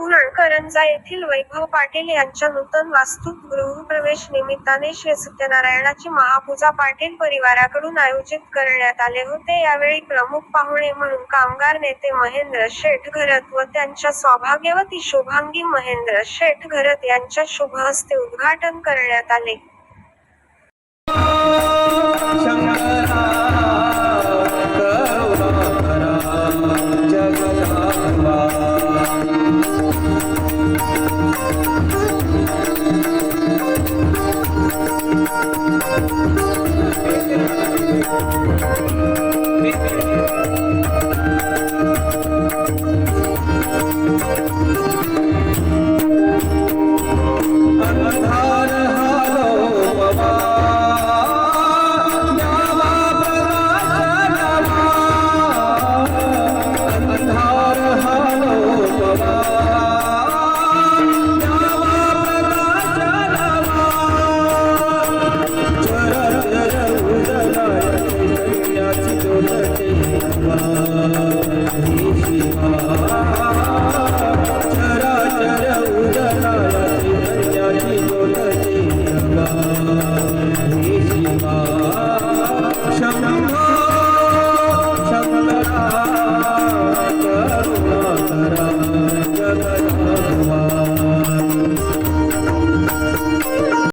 पुराण करंजा येथील वैभव पाटील यांच्या नूतन वास्तूत गृहप्रवेश निमित्ताने श्री सत्यनारायणाची महापूजा पाटील परिवाराकडून आयोजित करण्यात आले होते. यावेळी प्रमुख पाहुणे म्हणून कामगार नेते महेंद्र शेठ घरत व त्यांच्या सौभाग्यवती शुभांगी महेंद्र शेठ घरत यांच्या शुभहस्ते उद्घाटन करण्यात आले. Thank you.